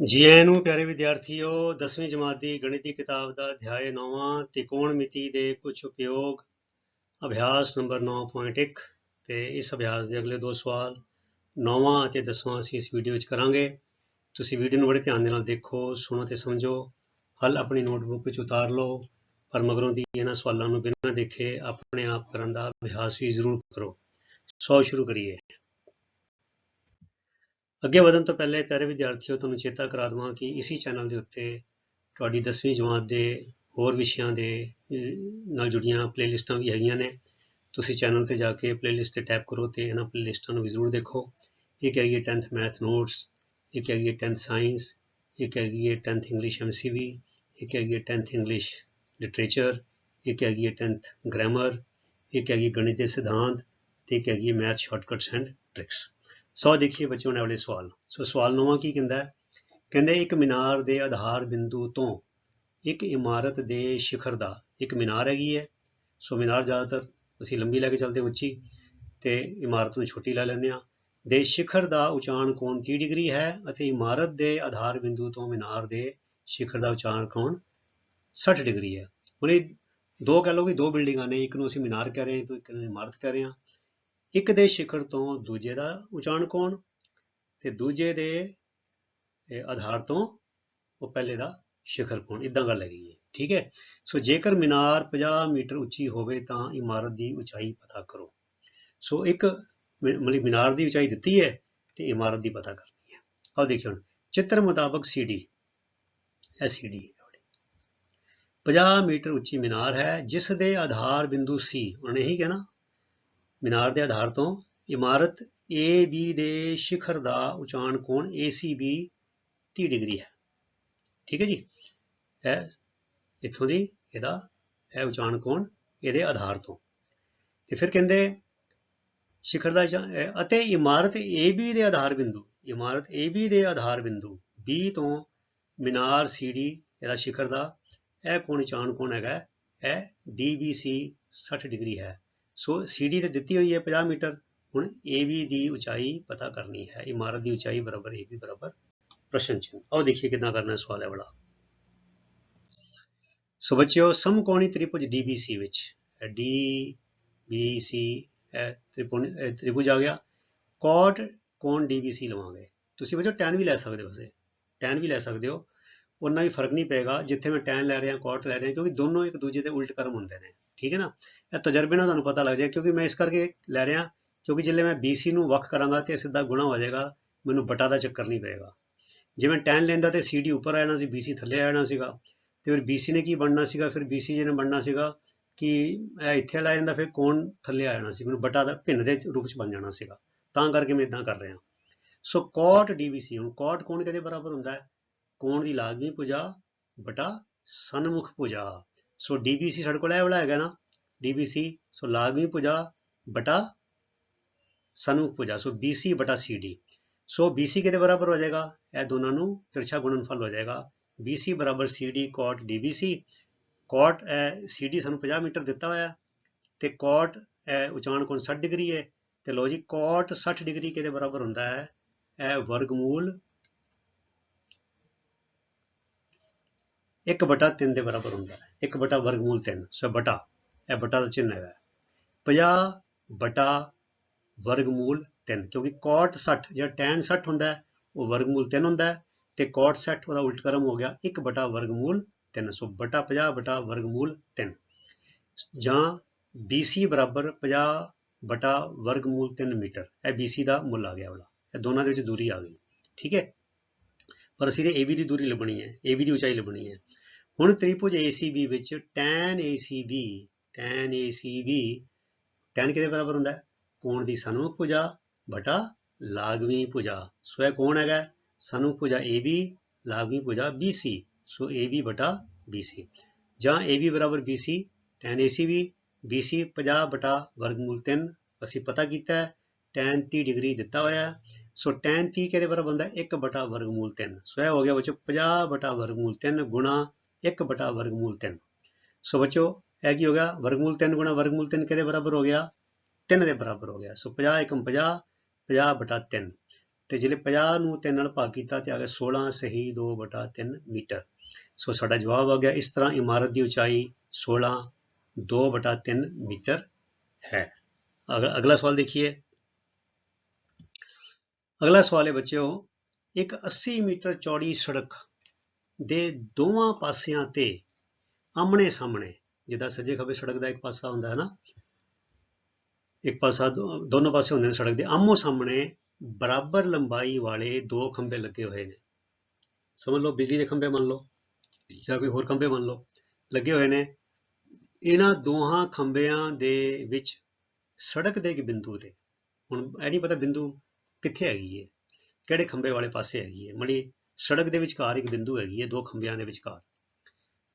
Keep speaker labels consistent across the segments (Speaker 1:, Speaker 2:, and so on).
Speaker 1: ਜੀ, ਆਇਆਂ ਨੂੰ ਪਿਆਰੇ ਵਿਦਿਆਰਥੀਓ 10ਵੀਂ ਜਮਾਤ ਦੀ ਗਣਿਤ ਦੀ ਕਿਤਾਬ ਦਾ ਅਧਿਆਇ 9ਵਾਂ ਤਿਕੋਣ ਮਿਤੀ ਦੇ ਕੁਝ ਉਪਯੋਗ, ਅਭਿਆਸ ਨੰਬਰ 9.1 ਤੇ ਇਸ ਅਭਿਆਸ ਦੇ ਅਗਲੇ ਦੋ ਸਵਾਲ 9ਵਾਂ ਅਤੇ 10ਵਾਂ ਅਸੀਂ ਇਸ ਵੀਡੀਓ ਵਿੱਚ ਕਰਾਂਗੇ। ਤੁਸੀਂ ਵੀਡੀਓ ਨੂੰ ਬੜੇ ਧਿਆਨ ਦੇ ਨਾਲ ਦੇਖੋ, ਸੁਣੋ ਤੇ ਸਮਝੋ। ਹੱਲ ਆਪਣੀ ਨੋਟਬੁੱਕ ਵਿੱਚ ਉਤਾਰ ਲਓ, ਪਰ ਮਗਰੋਂ ਦੀ ਇਹਨਾਂ ਸਵਾਲਾਂ ਨੂੰ ਬਿਨਾਂ ਦੇਖੇ ਆਪਣੇ ਆਪ ਕਰਨ ਦਾ ਅਭਿਆਸ ਵੀ ਜ਼ਰੂਰ ਕਰੋ। ਸੋ ਸ਼ੁਰੂ ਕਰੀਏ। ਅੱਗੇ ਵਧਣ ਤੋਂ ਪਹਿਲੇ ਪਿਆਰੇ ਵਿਦਿਆਰਥੀਓ, ਤੁਹਾਨੂੰ ਚੇਤਾ ਕਰਾ ਦਵਾਂ ਕਿ ਇਸੇ ਚੈਨਲ ਦੇ ਉੱਤੇ ਤੁਹਾਡੀ 10ਵੀਂ ਜਮਾਤ ਦੇ ਹੋਰ ਵਿਸ਼ਿਆਂ ਦੇ ਨਾਲ ਜੁੜੀਆਂ ਪਲੇਲਿਸਟਾਂ ਵੀ ਹੈਗੀਆਂ ਨੇ। ਤੁਸੀਂ ਚੈਨਲ ਤੇ ਜਾ ਕੇ ਪਲੇਲਿਸਟ ਤੇ ਟੈਪ ਕਰੋ ਤੇ ਇਹਨਾਂ ਪਲੇਲਿਸਟਾਂ ਨੂੰ ਜ਼ਰੂਰ ਦੇਖੋ। ਇੱਕ ਹੈਗੀ ਹੈ 10th ਮੈਥ ਨੋਟਸ ਇੱਕ ਹੈਗੀ ਹੈ 10th ਸਾਇੰਸ ਇੱਕ ਹੈਗੀ ਹੈ 10th ਇੰਗਲਿਸ਼ ਐਮਸੀਵੀ ਇੱਕ ਹੈਗੀ ਹੈ 10th ਇੰਗਲਿਸ਼ ਲਿਟਰੇਚਰ ਇੱਕ ਹੈਗੀ ਹੈ 10th ਗ੍ਰਾਮਰ ਇੱਕ ਹੈਗੀ ਗਣਿਤ ਦੇ ਸਿਧਾਂਤ ਤੇ ਇੱਕ ਹੈਗੀ ਹੈ math shortcuts and tricks so ਦੇਖੀਏ ਬੱਚਿਓ ਨੇ ਵਾਲੇ ਸਵਾਲ ਸੋ ਸਵਾਲ ਨਵਾਂ ਕੀ ਕਹਿੰਦਾ ਹੈ? ਕਹਿੰਦੇ ਇੱਕ ਮੀਨਾਰ ਦੇ ਆਧਾਰ ਬਿੰਦੂ ਤੋਂ ਇੱਕ ਇਮਾਰਤ ਦੇ ਸ਼ਿਖਰ ਦਾ ਇੱਕ ਮੀਨਾਰ ਹੈਗੀ ਹੈ। ਸੋ ਮੀਨਾਰ ਜ਼ਿਆਦਾਤਰ ਅਸੀਂ ਲੰਬੀ ਲੈ ਕੇ ਚੱਲਦੇ ਉੱਚੀ ਤੇ ਇਮਾਰਤ ਨੂੰ ਛੋਟੀ ਲੈ ਲੈਂਦੇ ਹਾਂ। ਦੇ ਸ਼ਿਖਰ ਦਾ ਉਚਾਰਨ ਕੋਣ 30 ਡਿਗਰੀ ਹੈ ਅਤੇ ਇਮਾਰਤ ਦੇ ਆਧਾਰ ਬਿੰਦੂ ਤੋਂ ਮੀਨਾਰ ਦੇ ਸ਼ਿਖਰ ਦਾ ਉਚਾਰਨ ਕੋਣ 60 ਡਿਗਰੀ ਹੈ। ਹੁਣ ਇਹ ਦੋ ਕਹ ਲਓ ਕਿ ਦੋ ਬਿਲਡਿੰਗਾਂ ਨੇ, ਇੱਕ ਨੂੰ ਅਸੀਂ ਮੀਨਾਰ ਕਹਿ ਰਹੇ ਹਾਂ, ਇੱਕ ਨੂੰ ਇਮਾਰਤ ਕਹਿ ਰਹੇ ਹਾਂ। ਇੱਕ ਦੇ ਸ਼ਿਖਰ ਤੋਂ ਦੂਜੇ ਦਾ ਉਚਾਰਨ ਕੋਣ? ਤੇ ਦੂਜੇ ਦੇ ਆਧਾਰ ਤੋਂ ਉਹ ਪਹਿਲੇ ਦਾ ਸ਼ਿਖਰ ਕੋਣ? ਇਦਾਂ ਗੱਲ ਹੈਗੀ ਹੈ, ਠੀਕ ਹੈ? ਸੋ ਜੇਕਰ ਮੀਨਾਰ 50 ਮੀਟਰ ਉੱਚੀ ਹੋਵੇ ਤਾਂ ਇਮਾਰਤ ਦੀ ਉਚਾਈ ਪਤਾ ਕਰੋ। ਸੋ ਇੱਕ ਮਤਲਬ ਮੀਨਾਰ ਦੀ ਉਚਾਈ ਦਿੱਤੀ ਹੈ ਤੇ ਇਮਾਰਤ ਦੀ ਪਤਾ ਕਰਨੀ ਹੈ। ਆਓ ਦੇਖਿਓ ਚਿੱਤਰ ਮੁਤਾਬਕ CD ਇਹ CD ਹੈ 50 ਮੀਟਰ ਉੱਚੀ ਮੀਨਾਰ ਹੈ, ਜਿਸ ਦੇ ਆਧਾਰ ਬਿੰਦੂ ਸੀ ਉਹਨੇ ਹੀ ਕਹਿਣਾ ਮੀਨਾਰ ਦੇ ਆਧਾਰ ਤੋਂ ਇਮਾਰਤ AB ਦੇ ਸ਼ਿਖਰ ਦਾ ਉਚਾਰਨ ਕੋਣ ACB 30 ਡਿਗਰੀ ਹੈ। ਠੀਕ ਹੈ ਜੀ? ਇਹ ਇੱਥੋਂ ਦੀ ਇਹਦਾ ਇਹ ਉਚਾਰਨ ਕੋਣ ਇਹਦੇ ਆਧਾਰ ਤੋਂ। ਤੇ ਫਿਰ ਕਹਿੰਦੇ ਸ਼ਿਖਰ ਦਾ ਉਚਾ- ਅਤੇ ਇਮਾਰਤ AB ਦੇ ਆਧਾਰ ਬਿੰਦੂ, ਇਮਾਰਤ AB ਦੇ ਆਧਾਰ ਬਿੰਦੂ, B ਤੋਂ ਮੀਨਾਰ CD ਇਹਦਾ ਸ਼ਿਖਰ ਦਾ ਇਹ ਕੋਣ ਉਚਾਰਨ ਕੋਣ ਹੈਗਾ, ਇਹ DBC 60 ਡਿਗਰੀ ਹੈ। ਸੋ CD ਤੇ ਦਿੱਤੀ ਹੋਈ ਹੈ 50 ਮੀਟਰ। ਹੁਣ AB ਦੀ ਉਚਾਈ ਪਤਾ ਕਰਨੀ ਹੈ। ਇਮਾਰਤ ਦੀ ਉਚਾਈ ਬਰਾਬਰ AB ਬਰਾਬਰ ਪ੍ਰਸ਼ਨ ਚਿੰਨ੍ਹ। ਆਓ ਦੇਖੀਏ ਕਿੱਦਾਂ ਕਰਨਾ ਹੈ ਸਵਾਲ ਹੈ ਬੜਾ ਸੋ ਬੱਚਿਓ, ਸਮਕੋਣੀ ਤ੍ਰਿਭੁਜ DBC ਵਿੱਚ ਇਹ DBC ਇਹ ਤ੍ਰਿਕੋਣ ਤ੍ਰਿਭੁਜ ਆ ਗਿਆ। ਕੋਟ ਕੋਣ DBC ਲਵਾਂਗੇ। ਤੁਸੀਂ ਬੱਚਿਓ tan ਵੀ ਲੈ ਸਕਦੇ ਹੋ ਵੈਸੇ। tan ਵੀ ਲੈ ਸਕਦੇ ਹੋ। ਉਹਨਾਂ ਵੀ ਫ਼ਰਕ ਨਹੀਂ ਪਏਗਾ। ਜਿੱਥੇ ਮੈਂ tan ਲੈ ਰਿਹਾ, ਕੋਟ ਲੈ ਰਿਹਾ, ਕਿਉਂਕਿ ਦੋਨੋਂ ਇੱਕ ਦੂਜੇ ਦੇ ਉਲਟ ਕਰਮ ਹੁੰਦੇ ਨੇ। ਠੀਕ ਹੈ ਨਾ? ਇਹ ਤਜਰਬੇ ਨਾਲ ਤੁਹਾਨੂੰ ਪਤਾ ਲੱਗ ਜਾਏ ਕਿਉਂਕਿ ਮੈਂ ਇਸ ਕਰਕੇ ਲੈ ਰਿਹਾ ਕਿਉਂਕਿ ਜਿੱਲੇ ਮੈਂ BC ਨੂੰ ਵੱਖ ਕਰਾਂਗਾ ਤੇ ਸਿੱਧਾ ਗੁਣਾ ਹੋ ਜਾਏਗਾ, ਮੈਨੂੰ ਬਟਾ ਦਾ ਚੱਕਰ ਨਹੀਂ ਪਏਗਾ। ਜੇ ਮੈਂ tan ਲੈਂਦਾ ਤੇ CD ਉੱਪਰ ਆ ਜਾਣਾ ਸੀ BC ਥੱਲੇ ਆ ਜਾਣਾ ਸੀਗਾ, ਤੇ ਫਿਰ BC ਨੇ ਕੀ ਬਣਨਾ ਸੀਗਾ, ਫਿਰ BC ਜੀ ਨੇ ਬਣਨਾ ਸੀਗਾ ਕਿ ਇਹ ਇੱਥੇ ਲੈ ਜਾਂਦਾ, ਫਿਰ ਕੋਣ ਥੱਲੇ ਆ ਜਾਣਾ ਸੀ, ਮੈਨੂੰ ਬਟਾ ਦਾ ਭਿੰਨ ਦੇ ਰੂਪ ਚ ਬਣ ਜਾਣਾ ਸੀਗਾ। ਤਾਂ ਕਰਕੇ ਮੈਂ ਇਦਾਂ ਕਰ ਰਿਹਾ। ਸੋ cot DBC ਹੁਣ cot ਕੋਣ ਕਿਹਦੇ ਬਰਾਬਰ ਹੁੰਦਾ ਹੈ? ਕੋਣ ਦੀ ਲਾਜ਼ਮੀ ਭੁਜਾ ਬਟਾ ਸਨਮੁਖ ਭੁਜਾ। ਸੋ DBC ਸਾਡੇ ਕੋਲ ਇਹ ਵਾਲਾ ਹੈਗਾ ਨਾ DBC ਸੋ ਲਾਗਵੀ ਭੁਜਾ ਬਟਾ ਸਾਨੂੰ ਭੁਜਾ ਸੋ BC ਬਟਾ CD ਸੋ BC ਕਿਹਦੇ ਬਰਾਬਰ ਹੋ ਜਾਏਗਾ? ਇਹ ਦੋਨਾਂ ਨੂੰ ਤਿਰਛਾ ਗੁਣਨਫਲ ਹੋ ਜਾਏਗਾ। BC ਬਰਾਬਰ CD cot DBC cot, ਇਹ CD ਸਾਨੂੰ 50 ਮੀਟਰ ਦਿੱਤਾ ਹੋਇਆ ਤੇ cot, ਇਹ ਉਚਾਰਨ ਕੋਣ 60 ਡਿਗਰੀ ਹੈ। ਤੇ ਲੋ ਜੀ, cot 60 ਡਿਗਰੀ ਕਿਹਦੇ ਬਰਾਬਰ ਹੁੰਦਾ ਹੈ? ਇਹ ਵਰਗਮੂਲ 1 ਬਟਾ 3 ਦੇ ਬਰਾਬਰ ਹੁੰਦਾ ਹੈ। 1 ਬਟਾ ਵਰਗਮੂਲ 3 ਸੋ ਬਟਾ, ਇਹ ਬਟਾ ਦਾ ਚਿੰਨ੍ਹ ਹੈਗਾ। 50 ਬਟਾ ਵਰਗਮੂਲ 3 ਕਿਉਂਕਿ cot 60 ਜਿਹੜਾ tan 60 ਹੁੰਦਾ ਹੈ, ਉਹ ਵਰਗਮੂਲ 3 ਹੁੰਦਾ ਹੈ, ਤੇ cot 60 ਉਹਦਾ ਉਲਟ ਹੋ ਗਿਆ 1 ਬਟਾ ਵਰਗਮੂਲ 3 ਸੋ ਬਟਾ 50 ਬਟਾ ਵਰਗਮੂਲ 3 ਜਾਂ BC ਬਰਾਬਰ 50 ਬਟਾ ਵਰਗਮੂਲ 3 ਮੀਟਰ, ਇਹ BC ਦਾ ਮੁੱਲ ਆ ਗਿਆ ਵਾਲਾ। ਇਹ ਦੋਨਾਂ ਦੇ ਵਿੱਚ ਦੂਰੀ ਆ ਗਈ। ਠੀਕ ਹੈ? ਪਰ ਅਸੀਂ ਤੇ AB ਦੀ ਦੂਰੀ ਲੱਭਣੀ ਹੈ AB ਦੀ ਉਚਾਈ ਲੱਭਣੀ ਹੈ। ਹੁਣ ਤ੍ਰਿਭੁਜ ACB ਵਿੱਚ tan ACB tan ACB tan ਕਿਹਦੇ ਬਰਾਬਰ ਹੁੰਦਾ? ਹੈ ਕੋਣ ਦੀ ਸਨਮੁਖ ਭੁਜਾ ਬਟਾ ਲਾਗਵੀ ਭੁਜਾ। ਸੋ ਇਹ ਕੌਣ ਹੈਗਾ? ਸਨਮੁਖ ਭੁਜਾ AB ਲਾਗਵੀ ਭੁਜਾ BC ਸੋ AB ਬਟਾ BC ਜਾਂ AB ਬਰਾਬਰ BC tan ACB BC 50 ਬਟਾ ਵਰਗਮੂਲ 3 ਅਸੀਂ ਪਤਾ ਕੀਤਾ ਹੈ, tan 30 ਡਿਗਰੀ ਦਿੱਤਾ ਹੋਇਆ ਹੈ। ਸੋ tan 30 ਕਿਹਦੇ ਬਰਾਬਰ ਹੁੰਦਾ? ਹੈ 1 ਬਟਾ ਵਰਗਮੂਲ 3 ਸੋ ਇਹ ਹੋ ਗਿਆ ਬੱਚੋ 50 ਬਟਾ ਵਰਗਮੂਲ 3 ਗੁਣਾ 1 ਬਟਾ ਵਰਗਮੂਲ 3 ਸੋ ਬੱਚੋ ਇਹ ਕੀ ਹੋ ਗਿਆ? ਵਰਗਮੂਲ 3 ਗੁਣਾ ਵਰਗਮੂਲ 3 ਕਿਹਦੇ ਬਰਾਬਰ ਹੋ ਗਿਆ? 3 ਦੇ ਬਰਾਬਰ ਹੋ ਗਿਆ। ਸੋ 50 ਏਕਮ 50 50 ਬਟਾ 3 ਤੇ ਜਿਹੜੇ 50 ਨੂੰ 3 ਨਾਲ ਭਾਗ ਕੀਤਾ ਤੇ ਆ ਗਿਆ 16 ਸਹੀ 2 ਬਟਾ 3 ਮੀਟਰ। ਸੋ ਸਾਡਾ ਜਵਾਬ ਆ ਗਿਆ ਇਸ ਤਰ੍ਹਾਂ ਇਮਾਰਤ ਦੀ ਉਚਾਈ 16 2 ਬਟਾ 3 ਮੀਟਰ ਹੈ। ਅਗ- ਅਗਲਾ ਸਵਾਲ ਦੇਖੀਏ। ਅਗਲਾ ਸਵਾਲ ਹੈ ਬੱਚਿਓ, ਇੱਕ 80 ਮੀਟਰ ਚੌੜੀ ਸੜਕ ਦੇ ਦੋਵਾਂ ਪਾਸਿਆਂ ਤੇ ਆਮਣੇ ਸਾਹਮਣੇ, ਜਿੱਦਾਂ ਸੱਜੇ ਖੱਬੇ ਸੜਕ ਦਾ ਇੱਕ ਪਾਸਾ ਹੁੰਦਾ ਹੈ ਨਾ, ਇੱਕ ਪਾਸਾ ਦੋ- ਦੋਨੋਂ ਪਾਸੇ ਹੁੰਦੇ ਨੇ ਸੜਕ ਦੇ, ਆਮੋ ਸਾਹਮਣੇ ਬਰਾਬਰ ਲੰਬਾਈ ਵਾਲੇ ਦੋ ਖੰਭੇ ਲੱਗੇ ਹੋਏ ਨੇ। ਸਮਝ ਲਓ, ਬਿਜਲੀ ਦੇ ਖੰਭੇ ਮੰਨ ਲਓ, ਜਾਂ ਕੋਈ ਹੋਰ ਖੰਭੇ ਮੰਨ ਲਓ, ਲੱਗੇ ਹੋਏ ਨੇ। ਇਹਨਾਂ ਦੋਹਾਂ ਖੰਭਿਆਂ ਦੇ ਵਿੱਚ ਸੜਕ ਦੇ ਇੱਕ ਬਿੰਦੂ ਤੇ, ਹੁਣ ਇਹ ਨਹੀਂ ਪਤਾ ਬਿੰਦੂ ਕਿੱਥੇ ਹੈਗੀ ਹੈ, ਕਿਹੜੇ ਖੰਭੇ ਵਾਲੇ ਪਾਸੇ ਹੈਗੀ ਹੈ। ਮੜੀ ਸੜਕ ਦੇ ਵਿਚਕਾਰ ਇੱਕ ਬਿੰਦੂ ਹੈਗੀ ਹੈ, ਦੋ ਖੰਭਿਆਂ ਦੇ ਵਿਚਕਾਰ।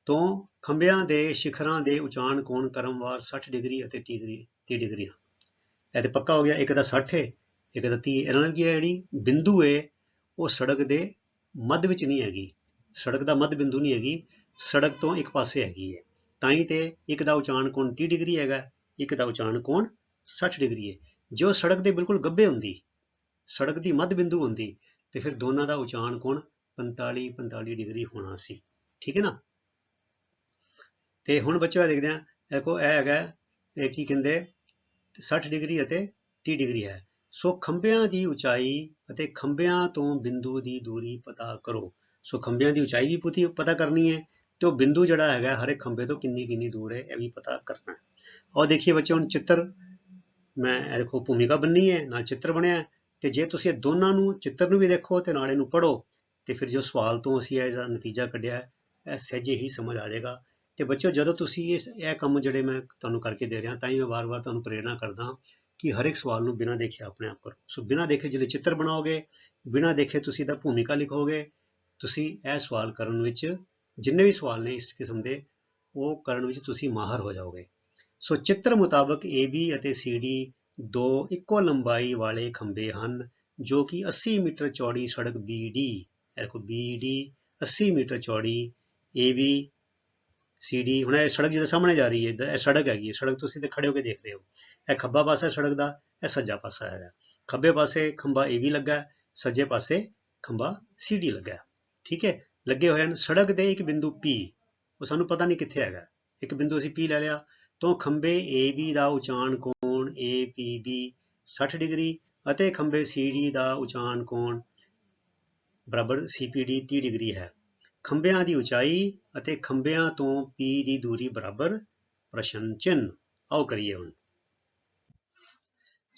Speaker 1: ਤੋਂ ਖੰਭਿਆਂ ਦੇ ਸ਼ਿਖਰਾਂ ਦੇ ਉਚਾਨ ਕੋਣ ਕਰਮਵਾਰ 60 ਡਿਗਰੀ ਅਤੇ 30 ਡਿਗਰੀ 30 ਡਿਗਰੀ ਇਹ ਤੇ ਪੱਕਾ ਹੋ ਗਿਆ, ਇੱਕ ਦਾ 60 ਹੈ ਇੱਕ ਦਾ 30 ਇਹਨਾਂ ਨਾਲ ਕੀ ਹੈ, ਜਿਹੜੀ ਬਿੰਦੂ ਹੈ ਉਹ ਸੜਕ ਦੇ ਮੱਧ ਵਿੱਚ ਨਹੀਂ ਹੈਗੀ। ਸੜਕ ਦਾ ਮੱਧ ਬਿੰਦੂ ਨਹੀਂ ਹੈਗੀ, ਸੜਕ ਤੋਂ ਇੱਕ ਪਾਸੇ ਹੈਗੀ ਹੈ ਤਾਂ ਹੀ ਤੇ ਇੱਕ ਦਾ ਉਚਾਨ ਕੋਣ 30 ਡਿਗਰੀ ਹੈਗਾ, ਇੱਕ ਦਾ ਉਚਾਨ ਕੋਣ 60 ਡਿਗਰੀ ਹੈ ਜੋ ਸੜਕ ਦੇ ਬਿਲਕੁਲ ਗੱਬੇ ਹੁੰਦੀ, ਸੜਕ ਦੀ ਮੱਧ ਬਿੰਦੂ ਹੁੰਦੀ, ਤੇ ਫਿਰ ਦੋਨਾਂ ਦਾ ਉਚਾਨ ਕੋਣ 45 45 ਡਿਗਰੀ ਹੋਣਾ ਸੀ। ਠੀਕ ਹੈ ਨਾ? ਤੇ ਹੁਣ ਬੱਚਿਓ ਦੇਖਦੇ ਆ ਦੇਖੋ, ਇਹ ਹੈਗਾ, ਇਹ ਕੀ ਕਹਿੰਦੇ 60 ਡਿਗਰੀ ਅਤੇ 30 ਡਿਗਰੀ ਹੈ। ਸੋ ਖੰਭਿਆਂ ਦੀ ਉਚਾਈ ਅਤੇ ਖੰਭਿਆਂ ਤੋਂ ਬਿੰਦੂ ਦੀ ਦੂਰੀ ਪਤਾ ਕਰੋ। ਸੋ ਖੰਭਿਆਂ ਦੀ ਉਚਾਈ ਵੀ ਪੁੱਤੀ, ਪਤਾ ਕਰਨੀ ਹੈ। ਤੇ ਉਹ ਬਿੰਦੂ ਜਿਹੜਾ ਹੈਗਾ, ਹਰ ਖੰਭੇ ਤੋਂ ਕਿੰਨੀ ਕਿੰਨੀ ਦੂਰ ਹੈ, ਇਹ ਵੀ ਪਤਾ ਕਰਨਾ ਹੈ। ਔਰ ਦੇਖੀਏ ਬੱਚੇ ਹੁਣ ਚਿੱਤਰ। ਮੈਂ ਇਹ ਦੇਖੋ, ਭੂਮਿਕਾ ਬੰਨੀ ਹੈ, ਨਾਲ ਚਿੱਤਰ ਬਣਿਆ ਤੇ ਜੇ ਤੁਸੀਂ ਦੋਨਾਂ ਨੂੰ, ਚਿੱਤਰ ਨੂੰ ਵੀ ਦੇਖੋ ਤੇ ਨਾਲ ਇਹਨੂੰ ਪੜੋ ਅਤੇ ਫਿਰ ਜੋ ਸਵਾਲ ਤੋਂ ਅਸੀਂ ਇਹ ਜਿਹੜਾ ਨਤੀਜਾ ਕੱਢਿਆ, ਇਹ ਸਹਿਜੇ ਹੀ ਸਮਝ ਆ ਜਾਏਗਾ। ਅਤੇ ਬੱਚਿਓ, ਜਦੋਂ ਤੁਸੀਂ ਇਸ, ਇਹ ਕੰਮ ਜਿਹੜੇ ਮੈਂ ਤੁਹਾਨੂੰ ਕਰਕੇ ਦੇ ਰਿਹਾ, ਤਾਂ ਹੀ ਮੈਂ ਵਾਰ-ਵਾਰ ਤੁਹਾਨੂੰ ਪ੍ਰੇਰਣਾ ਕਰਦਾ ਕਿ ਹਰ ਇੱਕ ਸਵਾਲ ਨੂੰ ਬਿਨਾਂ ਦੇਖੇ ਆਪਣੇ ਆਪ ਕਰੋ। ਸੋ ਬਿਨਾਂ ਦੇਖੇ ਜਿਹੜੇ ਚਿੱਤਰ ਬਣਾਓਗੇ, ਬਿਨਾਂ ਦੇਖੇ ਤੁਸੀਂ ਦਾ ਭੂਮਿਕਾ ਲਿਖੋਗੇ, ਤੁਸੀਂ ਇਹ ਸਵਾਲ ਕਰਨ ਵਿੱਚ, ਜਿੰਨੇ ਵੀ ਸਵਾਲ ਨੇ ਇਸ ਕਿਸਮ ਦੇ, ਉਹ ਕਰਨ ਵਿੱਚ ਤੁਸੀਂ ਮਾਹਰ ਹੋ ਜਾਓਗੇ। ਸੋ ਚਿੱਤਰ ਮੁਤਾਬਕ AB ਅਤੇ CD ਦੋ ਇੱਕੋ ਲੰਬਾਈ ਵਾਲੇ ਖੰਭੇ ਹਨ, ਜੋ ਕਿ 80 ਮੀਟਰ ਚੌੜੀ ਸੜਕ BD ਇਹ ਦੇਖੋ BD 80 ਮੀਟਰ ਚੌੜੀ AB CD ਹੁਣ ਇਹ ਸੜਕ ਜਿਹਦੇ ਸਾਹਮਣੇ ਜਾ ਰਹੀ ਹੈ ਇਹ ਸੜਕ ਹੈਗੀ ਹੈ, ਸੜਕ ਤੁਸੀਂ ਤੇ ਖੜੇ ਹੋ ਕੇ ਦੇਖ ਰਹੇ ਹੋ। ਇਹ ਖੱਬਾ ਪਾਸਾ ਸੜਕ ਦਾ, ਇਹ ਸੱਜਾ ਪਾਸਾ ਹੈਗਾ। ਖੱਬੇ ਪਾਸੇ ਖੰਭਾ AB ਲੱਗਾ, ਸੱਜੇ ਪਾਸੇ ਖੰਭਾ CD ਲੱਗਾ। ਠੀਕ ਹੈ? ਲੱਗੇ ਹੋਏ ਹਨ ਸੜਕ ਦੇ ਇੱਕ ਬਿੰਦੂ P ਉਹ ਸਾਨੂੰ ਪਤਾ ਨਹੀਂ ਕਿੱਥੇ ਹੈਗਾ। ਇੱਕ ਬਿੰਦੂ ਅਸੀਂ P ਲੈ ਲਿਆ, ਤੋਂ ਖੰਭੇ AB ਦਾ ਉਚਾਨ ਕੋਣ APB 60 ਡਿਗਰੀ ਅਤੇ ਖੰਭੇ CD ਦਾ ਉਚਾਨ ਕੋਣ ਬਰਾਬਰ CPD 30 ਡਿਗਰੀ ਹੈ। ਖੰਭਿਆਂ ਦੀ ਉਚਾਈ ਅਤੇ ਖੰਭਿਆਂ ਤੋਂ P ਦੀ ਦੂਰੀ ਬਰਾਬਰ ਪ੍ਰਸ਼ਨ ਚਿੰਨ ਆਓ ਕਰੀਏ ਹੁਣ।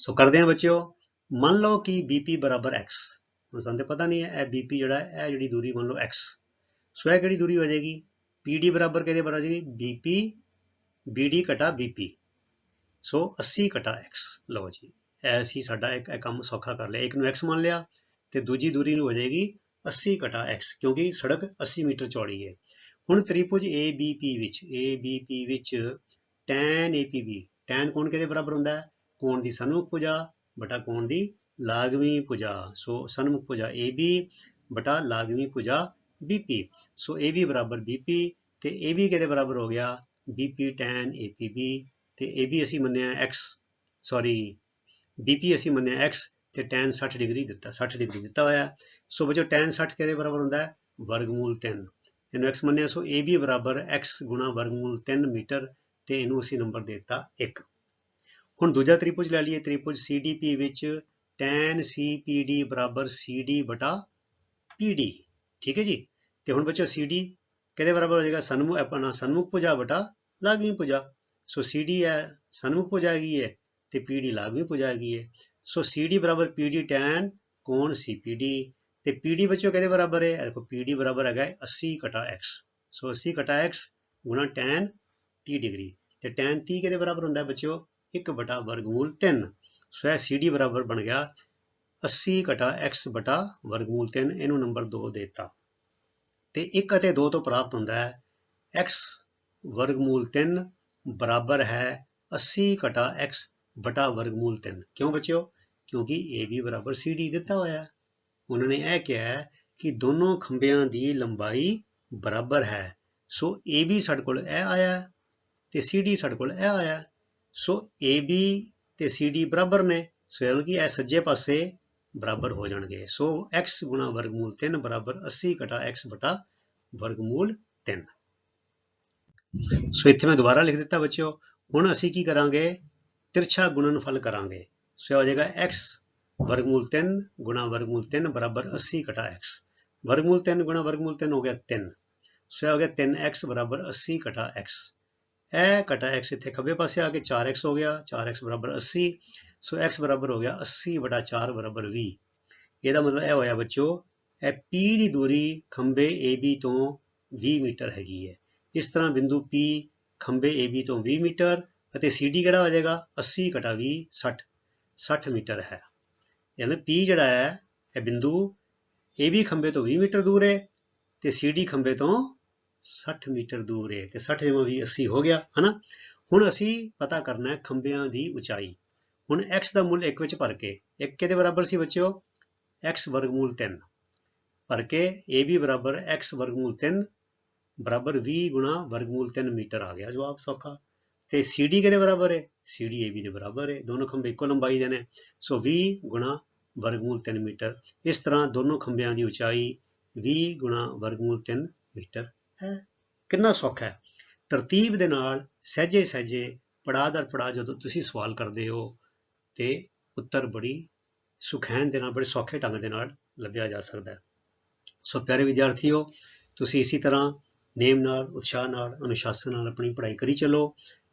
Speaker 1: ਸੋ ਕਰਦੇ ਹਾਂ ਬੱਚਿਓ, ਮੰਨ ਲਓ ਕਿ BP ਬਰਾਬਰ x ਹੁਣ ਸਾਨੂੰ ਤਾਂ ਪਤਾ ਨਹੀਂ ਹੈ, ਇਹ BP ਜਿਹੜਾ ਹੈ ਇਹ ਜਿਹੜੀ ਦੂਰੀ ਮੰਨ ਲਓ x ਸੋ ਇਹ ਕਿਹੜੀ ਦੂਰੀ ਹੋ ਜਾਏਗੀ? PD ਬਰਾਬਰ ਕਿਹਦੇ ਬਰਾਬਰ ਹੋ ਜਾਏਗੀ? BP BD ਘਟਾ BP ਸੋ 80 ਘਟਾ x ਲਓ ਜੀ, ਇਹ ਅਸੀਂ ਸਾਡਾ ਇੱਕ ਕੰਮ ਸੌਖਾ ਕਰ ਲਿਆ। ਇੱਕ ਨੂੰ x ਮੰਨ ਲਿਆ ਤੇ ਦੂਜੀ ਦੂਰੀ ਨੂੰ ਹੋ ਜਾਏਗੀ 80 ਘਟਾ x, ਕਿਉਂਕਿ ਸੜਕ 80 ਮੀਟਰ ਚੌੜੀ ਹੈ। ਹੁਣ ਤ੍ਰਿਭੁਜ ABP ਵਿੱਚ ABP ਵਿੱਚ tan APB tan ਕੋਣ ਕਿਹਦੇ ਬਰਾਬਰ ਹੁੰਦਾ ਹੈ? ਕੋਣ ਦੀ ਸਨਮੁਖ ਭੁਜਾ ਬਟਾ ਕੋਣ ਦੀ ਲਾਗਵੀਂ ਭੁਜਾ। ਸੋ ਸਨਮੁਖ ਭੁਜਾ AB ਬਟਾ ਲਾਗਵੀਂ ਭੁਜਾ BP ਸੋ AB ਬਰਾਬਰ BP ਤੇ AB ਕਿਹਦੇ ਬਰਾਬਰ ਹੋ ਗਿਆ? BP tan APB ਤੇ AB ਅਸੀਂ ਮੰਨਿਆ x ਸੌਰੀ BP ਅਸੀਂ ਮੰਨਿਆ x ਤੇ tan 60 ਡਿਗਰੀ ਦਿੱਤਾ 60 ਡਿਗਰੀ ਦਿੱਤਾ ਹੋਇਆ। ਸੋ ਬੱਚੋ tan 60 ਕਿਹਦੇ ਬਰਾਬਰ ਹੁੰਦਾ ਹੈ? ਵਰਗਮੂਲ 3 ਇਹਨੂੰ x ਮੰਨਿਆ, ਸੋ AB ਬਰਾਬਰ x ਗੁਣਾ ਵਰਗਮੂਲ 3 ਮੀਟਰ ਤੇ ਇਹਨੂੰ ਅਸੀਂ ਨੰਬਰ ਦਿੱਤਾ 1 ਹੁਣ ਦੂਜਾ ਤ੍ਰਿਭੁਜ ਲੈ ਲਈਏ, ਤ੍ਰਿਭੁਜ CDP ਵਿੱਚ tan CPD ਬਰਾਬਰ CD ਬਟਾ PD, ਠੀਕ ਹੈ ਜੀ? ਤੇ ਹੁਣ ਬੱਚੋ CD ਕਿਹਦੇ ਬਰਾਬਰ ਹੋ ਜਾਏਗਾ? ਸਨਮੁਖ ਆਪਣਾ ਸਨਮੁਖ ਭੁਜਾ ਬਟਾ ਲਾਗਵੀਂ ਭੁਜਾ। ਸੋ CD ਹੈ, ਸਨਮੁਖ ਭੁਜਾ ਹੈਗੀ ਹੈ ਤੇ PD ਲਾਗਵੀਂ ਭੁਜਾ ਗਈ ਹੈ। ਸੋ CD ਬਰਾਬਰ PD tan ਕੋਣ CPD ਤੇ PD ਬੱਚੋ ਕਿਹਦੇ ਬਰਾਬਰ ਹੈ? ਇਹ ਦੇਖੋ PD ਬਰਾਬਰ ਹੈਗਾ ਹੈ 80 ਘਟਾ x ਸੋ 80 ਘਟਾ x ਗੁਣਾ tan 30 ਡਿਗਰੀ, ਤੇ tan 30 ਕਿਹਦੇ ਬਰਾਬਰ ਹੁੰਦਾ ਹੈ ਬੱਚਿਓ? 1 ਬਟਾ ਵਰਗਮੂਲ 3 ਸੋ ਇਹ CD ਬਰਾਬਰ ਬਣ ਗਿਆ। 80 ਘਟਾ x ਬਟਾ ਵਰਗਮੂਲ 3 ਇਹਨੂੰ ਨੰਬਰ 2 ਦਿੱਤਾ। ਤੇ 1 ਅਤੇ 2 ਤੋਂ ਪ੍ਰਾਪਤ ਹੁੰਦਾ ਹੈ। X ਵਰਗਮੂਲ 3 ਬਰਾਬਰ ਹੈ 80 ਘਟਾ x ਬਟਾ ਵਰਗਮੂਲ 3 ਕਿਉਂ ਬੱਚਿਓ? ਕਿਉਂਕਿ AB ਬਰਾਬਰ CD ਦਿੱਤਾ ਹੋਇਆ ਉਹਨਾਂ ਨੇ ਇਹ ਕਿਹਾ ਕਿ ਦੋਨੋਂ ਖੰਭਿਆਂ ਦੀ ਲੰਬਾਈ ਬਰਾਬਰ ਹੈ। ਸੋ AB ਸਾਡੇ ਕੋਲ ਇਹ ਆਇਆ ਹੈ ਤੇ CD ਸਾਡੇ ਕੋਲ ਇਹ ਆਇਆ ਹੈ। ਸੋ AB ਤੇ CD ਬਰਾਬਰ ਨੇ। ਸੋ ਯਾਨੀ ਕਿ ਇਹ ਸੱਜੇ ਪਾਸੇ ਬਰਾਬਰ ਹੋ ਜਾਣਗੇ। ਸੋ x ਗੁਣਾ ਵਰਗਮੂਲ 3 ਬਰਾਬਰ 80 ਘਟਾ x ਬਟਾ ਵਰਗਮੂਲ 3 ਸੋ ਇੱਥੇ ਮੈਂ ਦੁਬਾਰਾ ਲਿਖ ਦਿੱਤਾ ਬੱਚਿਓ। ਹੁਣ ਅਸੀਂ ਕੀ ਕਰਾਂਗੇ? ਤਿਰਛਾ ਗੁਣਨਫਲ ਕਰਾਂਗੇ। ਸੋ ਹੋ ਜਾਏਗਾ x ਵਰਗਮੂਲ 3 ਗੁਣਾ ਵਰਗਮੂਲ 3 ਬਰਾਬਰ 80 ਘਟਾ x ਵਰਗਮੂਲ 3 ਗੁਣਾ ਵਰਗਮੂਲ 3 ਹੋ ਗਿਆ 3 ਸੋ ਹੋ ਗਿਆ 3x ਬਰਾਬਰ 80 ਘਟਾ x ਇਹ ਘਟਾ x ਇੱਥੇ ਖੱਬੇ ਪਾਸੇ ਆ ਕੇ 4x ਹੋ ਗਿਆ 4x ਬਰਾਬਰ 80 ਸੋ x ਬਰਾਬਰ ਹੋ ਗਿਆ 80 ਬਟਾ 4 ਬਰਾਬਰ 20 ਇਹਦਾ ਮਤਲਬ ਇਹ ਹੋਇਆ ਬੱਚੋ ਇਹ P ਦੀ ਦੂਰੀ ਖੰਬੇ AB ਤੋਂ 20 ਮੀਟਰ ਹੈਗੀ ਹੈ। ਇਸ ਤਰ੍ਹਾਂ ਬਿੰਦੂ P ਖੰਬੇ AB ਤੋਂ 20 ਮੀਟਰ ਅਤੇ CD ਕਿਹੜਾ ਹੋ ਜਾਏਗਾ? 80 ਘਟਾ 20 60 60 ਮੀਟਰ ਹੈ। ਯਾਨੀ P ਜਿਹੜਾ ਹੈ, ਇਹ ਬਿੰਦੂ AB ਖੰਭੇ ਤੋਂ 20 ਮੀਟਰ ਦੂਰ ਹੈ ਤੇ CD ਖੰਭੇ ਤੋਂ 60 ਮੀਟਰ ਦੂਰ ਹੈ। ਤੇ 60 ਜਮਾ 20 80 ਹੋ ਗਿਆ, ਹਨਾ? ਹੁਣ ਅਸੀਂ ਪਤਾ ਕਰਨਾ ਹੈ ਖੰਬਿਆਂ ਦੀ ਉਚਾਈ। ਹੁਣ x ਦਾ ਮੁੱਲ 1 ਵਿੱਚ ਭਰ ਕੇ 1 ਕਿਹਦੇ ਬਰਾਬਰ ਸੀ ਬੱਚਿਓ? X ਵਰਗਮੂਲ 3 ਭਰ ਕੇ AB ਬਰਾਬਰ x ਵਰਗਮੂਲ 3 ਬਰਾਬਰ 20 ਗੁਣਾ ਵਰਗਮੂਲ 3 ਮੀਟਰ ਆ ਗਿਆ ਜਵਾਬ ਸੌਖਾ। ਤੇ CD ਕਿਹਦੇ ਬਰਾਬਰ ਹੈ? CD AB ਦੇ ਬਰਾਬਰ ਹੈ। ਦੋਨੋਂ ਖੰਭੇ ਇੱਕੋ ਲੰਬਾਈ ਦੇ ਨੇ। ਸੋ 20 ਗੁਣਾ ਵਰਗਮੂਲ 3 ਮੀਟਰ। ਇਸ ਤਰ੍ਹਾਂ ਦੋਨੋਂ ਖੰਭਿਆਂ ਦੀ ਉਚਾਈ 20 ਗੁਣਾ ਵਰਗਮੂਲ 3 ਮੀਟਰ ਹੈ। ਕਿੰਨਾ ਸੌਖਾ ਹੈ। ਤਰਤੀਬ ਦੇ ਨਾਲ ਸਹਿਜੇ ਸਹਿਜੇ ਪੜਾਅ ਦਰ ਪੜਾਅ ਜਦੋਂ ਤੁਸੀਂ ਸਵਾਲ ਕਰਦੇ ਹੋ ਤੇ ਉੱਤਰ ਬੜੀ ਸੁਖੈਨ ਦੇ ਨਾਲ, ਬੜੇ ਸੌਖੇ ਢੰਗ ਦੇ ਨਾਲ ਲੱਭਿਆ ਜਾ ਸਕਦਾ ਹੈ। ਸੋ ਪਿਆਰੇ ਵਿਦਿਆਰਥੀਓ, ਤੁਸੀਂ ਇਸੇ ਤਰ੍ਹਾਂ ਨੇਮ ਨਾਲ, ਉਤਸ਼ਾਹ ਨਾਲ, ਅਨੁਸ਼ਾਸਨ ਨਾਲ ਆਪਣੀ ਪੜ੍ਹਾਈ ਕਰੀ ਚੱਲੋ।